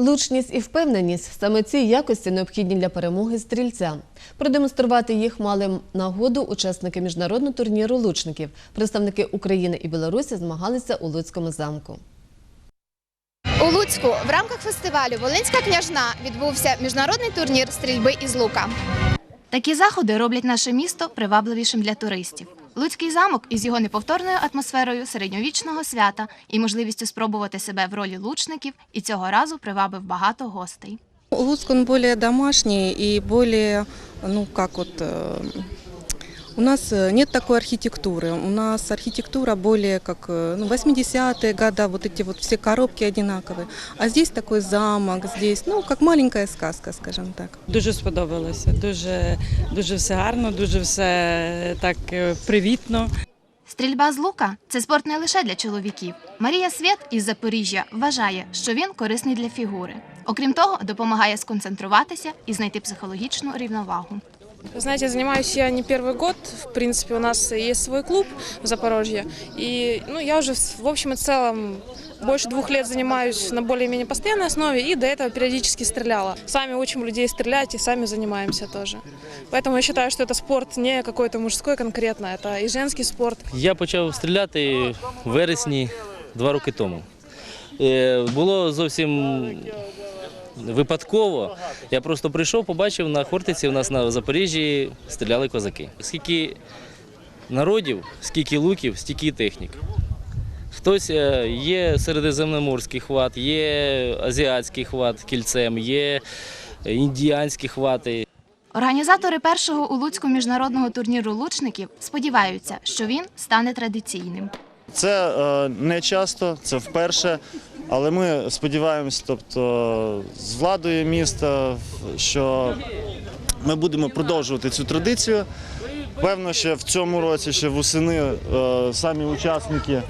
Лучність і впевненість саме ці якості необхідні для перемоги стрільця. Продемонструвати їх мали нагоду учасники міжнародного турніру лучників. Представники України і Білорусі змагалися у Луцькому замку. У Луцьку в рамках фестивалю Волинська княжна відбувся міжнародний турнір стрільби із лука. Такі заходи роблять наше місто привабливішим для туристів. Луцький замок із його неповторною атмосферою середньовічного свята і можливістю спробувати себе в ролі лучників і цього разу привабив багато гостей. Луцк, он более домашний и более, ну как вот, э, у нас э, нет такой архитектуры. У нас архитектура более как э, ну, 80-е года, вот эти вот все коробки одинаковые. А здесь такой замок, здесь, ну, как маленькая сказка, скажем так. Дуже сподобалося. Дуже, дуже все гарно, дуже все так е, привітно. Стрільба з лука це спорт не лише для чоловіків. Марія Свєт із Запоріжжя вважає, що він корисний для фігури. Окрім того, допомагає сконцентруватися і знайти психологічну рівновагу. Вы знаете, занимаюсь я не первый год. В принципе, у нас есть свой клуб в Запорожье. И ну, я уже, в общем и целом, больше двух лет занимаюсь на более-менее постоянной основе и до этого периодически стреляла. Сами учим людей стрелять и сами занимаемся тоже. Поэтому я считаю, что это спорт не какой-то мужской конкретно, это и женский спорт. Я почав стріляти в вересні два роки тому. Е, Було зовсім випадково. Я просто прийшов, побачив на Хортиці, у нас на Запоріжжі стріляли козаки. Скільки народів, скільки луків, стільки і технік. Хтось е, є середземноморський хват, є азіатський хват кільцем, є індіанські хвати. Організатори першого у Луцьку міжнародного турніру лучників сподіваються, що він стане традиційним. Це е, не часто, це вперше. Але ми сподіваємось, тобто з владою міста, що ми будемо продовжувати цю традицію. Певно, що в цьому році, ще восени, е, самі учасники.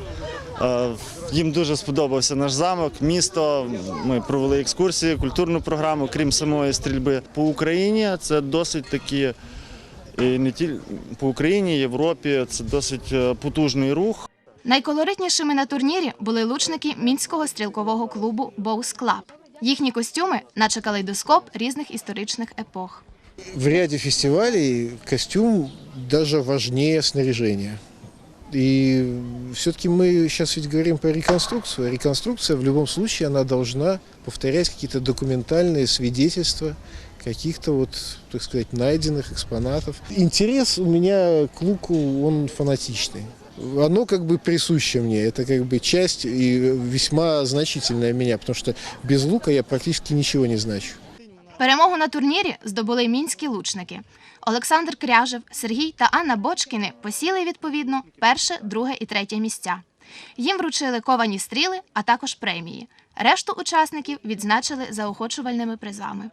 е, Їм дуже сподобався наш замок, місто. Ми провели екскурсії, культурну програму, крім самої стрільби по Україні. Це досить такі і не тільки по Україні, Європі. Це досить е, потужний рух. Найколоритнішими на турнірі були лучники мінського стрілкового клубу Боус Клаб. Їхні костюми, наче калейдоскоп різних історичних епох. В ряде фестивалей костюм даже важнее снаряжения. И все-таки мы сейчас ведь говорим про реконструкцию. А Реконструкция в любом случае она должна повторять какие-то документальные свидетельства каких-то вот, так сказать, найденных экспонатов. Интерес у меня к луку, он фанатичный. Оно как бы присуще мне, это как бы часть и весьма значительная меня, потому что без лука я практически ничего не значу. Перемогу на турнірі здобули мінські лучники. Олександр Кряжев, Сергій та Анна Бочкіни посіли відповідно перше, друге і третє місця. Їм вручили ковані стріли, а також премії. Решту учасників відзначили заохочувальними призами.